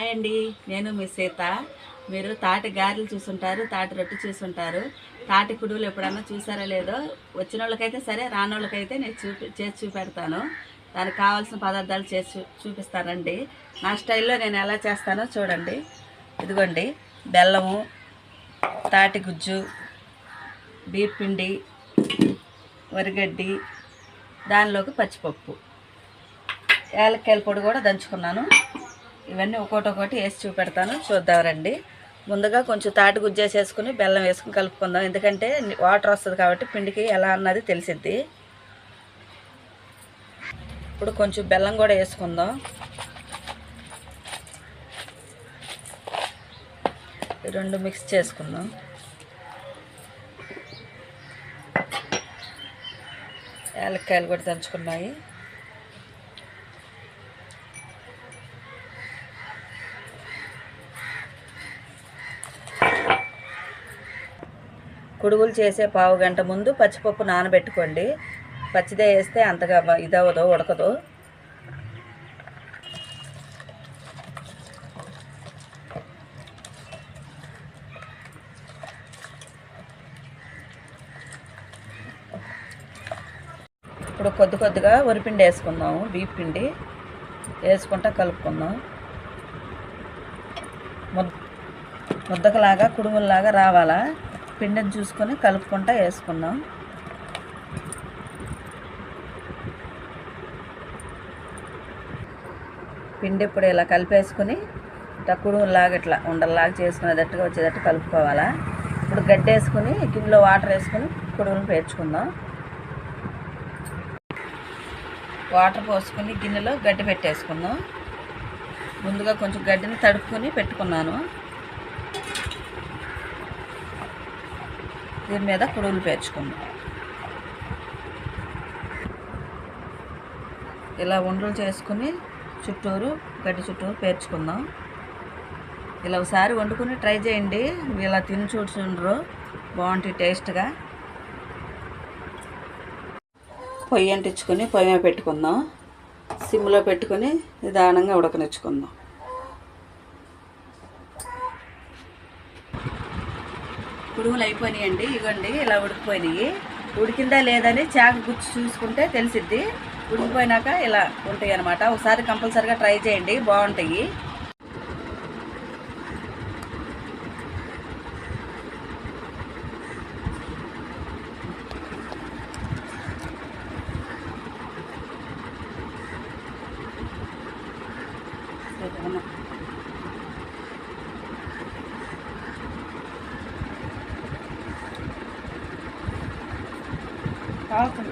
Hi అండి. నేను మీ సీత. మీరు తాటి గారెలు చూసుంటారు తాటి రొట్టె చూసుంటారు. తాటి కుడువులు ఎప్పుడన్నా చూసారో లేదో వచ్చిన వాళ్ళకైతే సరే రాని వాళ్ళకైతే నేను చూపి చేసి చూపెడతాను. దానికి కావాల్సిన పదార్థాలు చేసి చూ- చూపిస్తానండి. నా స్టైల్లో నేను ఎలా చేస్తానో చూడండి. ఇదిగోండి. బెల్లము తాటి గుజ్జు బీపిండి వరిగడ్డి దానిలోకి పచ్చిపప్పు. యాలక్కాయల పొడి కూడా దంచుకున్నాను. ఇవన్నీ ఒక్కొక్కటి ఒకటి వేసి చూపెడతాను. చూద్దామండి. ముందుగా కొంచెం తాటి గుజ్జేసేసుకుని బెల్లం వేసుకుని కలుపుకుందాం. ఎందుకంటే వాటర్ వస్తుంది కాబట్టి పిండికి ఎలా అన్నది తెలిసిద్ది. ఇప్పుడు కొంచెం బెల్లం కూడా వేసుకుందాం. రెండు మిక్స్ చేసుకుందాం. యాలక్కాయలు కూడా దంచుకున్నాయి. కుడుగులు చేసే పావు గంట ముందు పచ్చిపప్పు నానబెట్టుకోండి. పచ్చిదే వేస్తే అంతగా ఇదవదో ఉడకదు. ఇప్పుడు కొద్ది కొద్దిగా వరిపిండి వేసుకుందాము బీప్ పిండి వేసుకుంటా కలుపుకుందాం. ముద్ద ముద్దకలాగా కుడుముల్లాగా రావాలా? పిండిని చూసుకొని కలుపుకుంటా వేసుకుందాం. పిండి ఇప్పుడు ఇలా కలిపేసుకుని ఇట్లా కుడుములాగా ఇట్లా ఉండల్లాగా చేసుకునేటట్టుగా వచ్చేటట్టు కలుపుకోవాలా. ఇప్పుడు గడ్డి వేసుకుని గిన్నెలో వాటర్ వేసుకుని కుడుములు పేర్చుకుందాం. వాటర్ పోసుకుని గిన్నెలో గడ్డి పెట్టేసుకుందాం. ముందుగా కొంచెం గడ్డిని తడుపుకొని పెట్టుకున్నాను. దీని మీద కుడుములు పేర్చుకుందాం. ఇలా ఉండలు చేసుకుని చుట్టూరు గడ్డి చుట్టూరు పేర్చుకుందాం. ఇలా ఒకసారి వండుకుని ట్రై చేయండి. ఇలా తిని చూడుచుండ్రు బాగుంటుంది టేస్ట్గా. పొయ్యి అంటించుకొని పొయ్యి పెట్టుకుందాం. సిమ్లో పెట్టుకొని నిదానంగా ఉడకనిచ్చుకుందాం. కుడుములు అయిపోయినాయండి ఇవ్వండి ఇలా ఉడికిపోయినాయి. ఉడికిందా లేదని చాక గుచ్చి చూసుకుంటే తెలిసిద్ది. ఉడికిపోయినాక ఇలా ఉంటాయి అనమాట ఒకసారి కంపల్సరిగా ట్రై చేయండి. బాగుంటాయి. 啥也不给